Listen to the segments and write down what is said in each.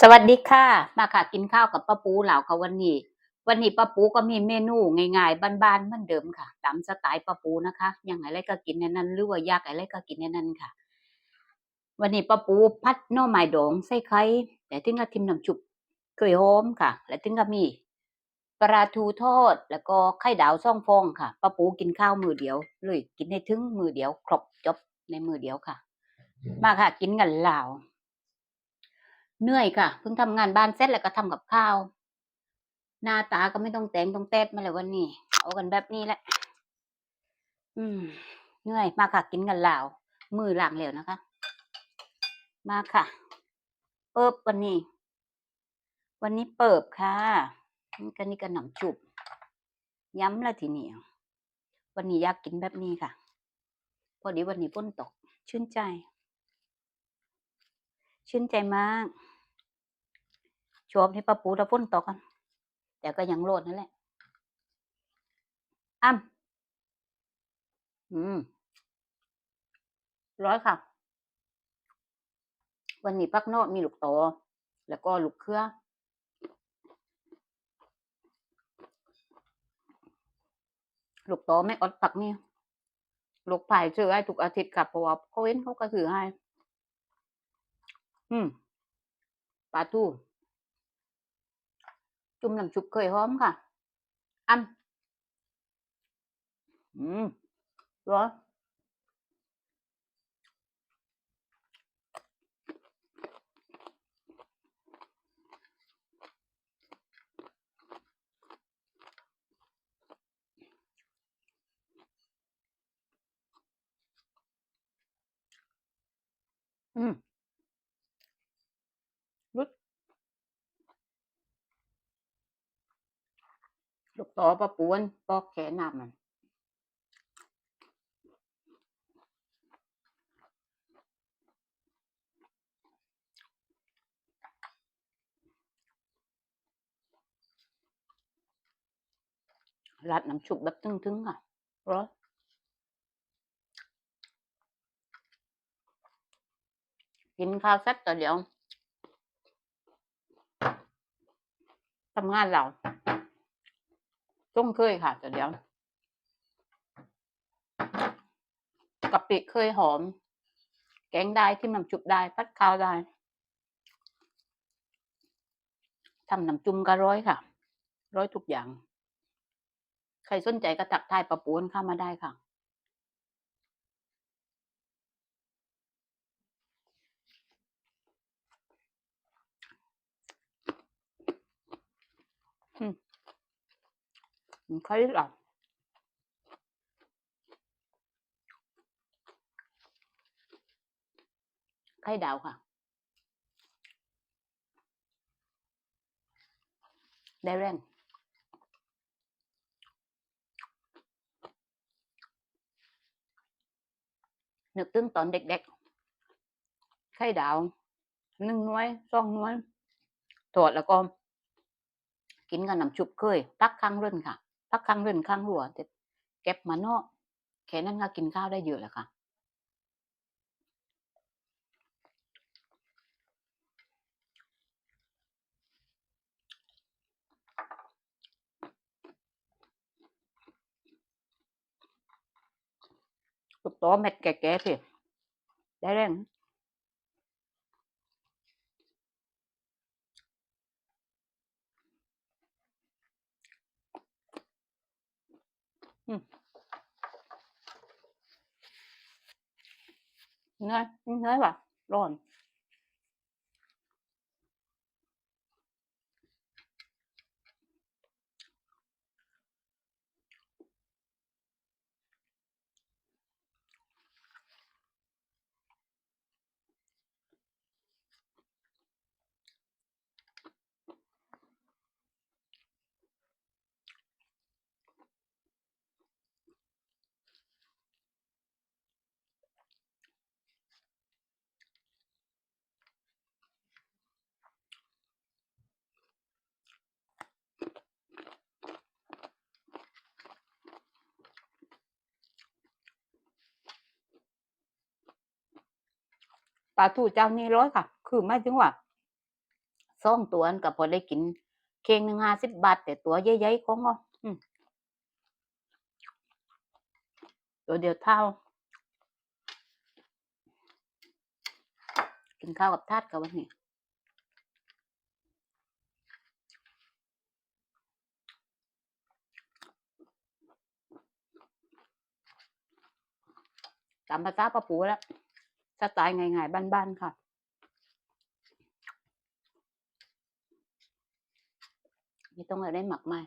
สวัสดีค่ะ มาค่ะกินข้าวกับป้าปูเหล่าค่ะวันนี้ วันนี้ป้าปูก็มีเมนูง่ายๆบ้านๆเหมือนเดิมค่ะ ตามสไตล์ป้าปูนะคะอย่างไรก็กินในนั้นหรือว่ายากอะไรก็กินในนั้นค่ะ วันนี้ป้าปูพัดน่อไม้ดองใส่ไข่แต่ถึงกับทิมน้ำจุบเคยหอมค่ะ และถึงก็มีปลาทูทอดแล้วก็ไข่ดาวซ่องฟองค่ะป้าปูกินข้าวมือเดียวเลยกินให้ถึงมือเดียวครบจบในมือเดียวค่ะ มาค่ะกินกันเหล่า เหนื่อยค่ะ เพิ่งทำงานบ้านเสร็จแล้วก็ทำกับข้าว หน้าตาก็ไม่ต้องแต่งต้องแต้ดมาเลยวันนี้ เอากันแบบนี้แหละ อืม เหนื่อยมาค่ะกินกันแล้วมือหลังแล้วนะคะ มาค่ะเปิบวันนี้ วันนี้เปิบค่ะนี่ก็นี่ก็หนำจุบ ย้ำละทีนี้วันนี้อยากกินแบบนี้ค่ะ พอดีวันนี้ฝนตก ชื่นใจ ชื่นใจมากชอบให้ป้าปูตะฝนตกกัน แต่ก็ยังโลดนั่นแหละ อ้ำอืม ร้อยค่ะ วันนี้ปักโนดมีลูกโตแล้วก็ลูกเครือลูกโตไม่อดปักนี่ลูกไผ่ซื้อให้ทุกอาทิตย์ค่ะเพราะว่าเขาเว้นเขาก็ซื้อให้ มปลาทูจุ่มน้ำชุบเคยหอมค่ะอ้ำอืมร้อนอืม ลูกโตปลาปวนปอกแขนนำมันราดน้ำชุบแบบตึงๆค่ะร้อนกินข้าวเสร็จแต่เดี๋ยวทำงานเรา ต้องเคยค่ะแต่เดี๋ยวกะปิเคยหอม แกงได้ที่น้ำชุบได้พัดข้าวได้ทำน้ำจุ่มก็ร้อยค่ะ ร้อยทุกอย่าง ใครสนใจก็ตักทายประปูนเข้ามาได้ค่ะอืม มันใครหรอไข่ดาวค่ะได้แรงนึกถึงตอนเด็ก พักครั้งเรื่นครั้งหัวแต่เก็บมาเนาะแค่นั้นก็กินข้าวได้เยอะแล้วค่ะตัวเม็ดแก่ๆเพียได้แรง เนื้อยเนื้อยว่ะร้อน ปลาทูเจ้านี้ร้อยค่ะ คือไม่ถึงว่าสองตัวนั่นก็พอได้กิน เค้งหนึ่งห้าสิบบาท แต่ตัวใหญ่ๆของอะอืมตัวเดียวเท่า กินข้าวกับทาดกับวันนี้ตามภาษาป้าปูแล้ว ไตล์ง่ายๆบ้านๆค่ะ ไม่ต้องอะไรหมักมาย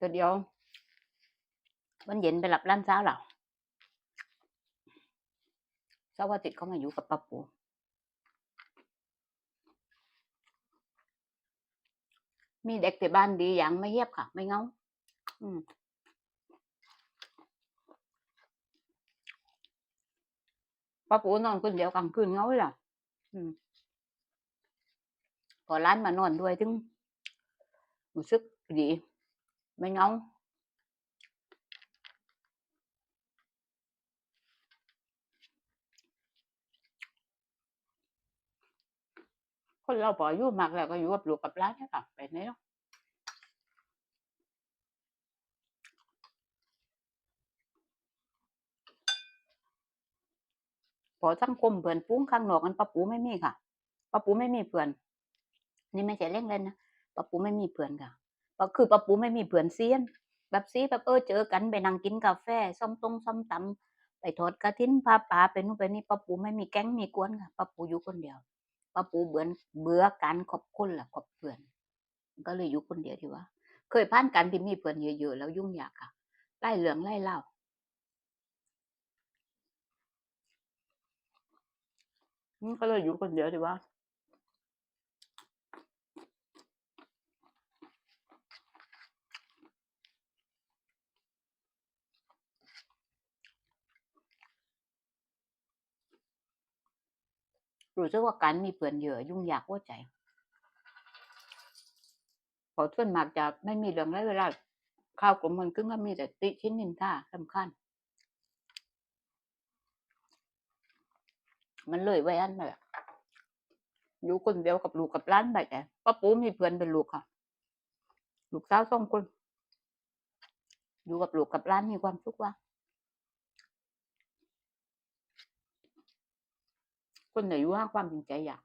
ตัวเดียววันเย็นไปหลับร้านเช้าเหรอ เช้าร์อาทิตย์เขามาอยู่กับป้าปูมีเด็กแต่บ้านดีอย่างไม่เยียบค่ะ ไม่เงาอืมป้าปูนอนคนเดียวกลางคืนเงาเลยล่ะ อืมพอร้านมานอนด้วยถึงรู้สึกดี ไม่เงา คนเราพออายุมากแล้วก็อยู่กับลูกกับร้านนี่ค่ะไปไหนเนาะพอสังคมเพื่อนปุ้งข้างนอกกันป้าปูไม่มีค่ะป้าปูไม่มีเพื่อน นี่ไม่ใช่เล่นเล่นนะป้าปูไม่มีเพื่อนค่ะก็คือป้าปูไม่มีเพื่อนเซียน แบบซีแบบเออเจอกันไปนั่งกินกาแฟส้มตรงส้มตำไปทอดกระถินพาป่าไปนู่นไปนี่ป้าปูไม่มีแก๊งมีกวนค่ะป้าปูอยู่คนเดียว ป้าปูเบื่อเบื่อการขอบคุณล่ะขอบเพื่อน ก็เลยอยู่คนเดียวที่ว่า เคยผ่านการที่มีเพื่อนเยอะๆแล้วยุ่งยากค่ะไล่เหลืองไล่เล่าก็เลยอยู่คนเดียวที่ว่า รู้สึกว่าการมีเพื่อนเยอะยุ่งยากหัวใจพอส่วนมากจะไม่มีเรื่องไรเวลาข่าวกลมมันกึ่งก็มีแต่ติชิ้นนินท่าสำคัญ มันเลยไว้อันนั่นแหละอยู่คนเดียวกับลูกกับร้านไปแต่ป้าปูมีเพื่อนเป็นลูกค่ะ ลูกสาวสองคน อยู่กับลูกกับร้านมีความสุขว่า คนไหนว่าความจริงใจอยาก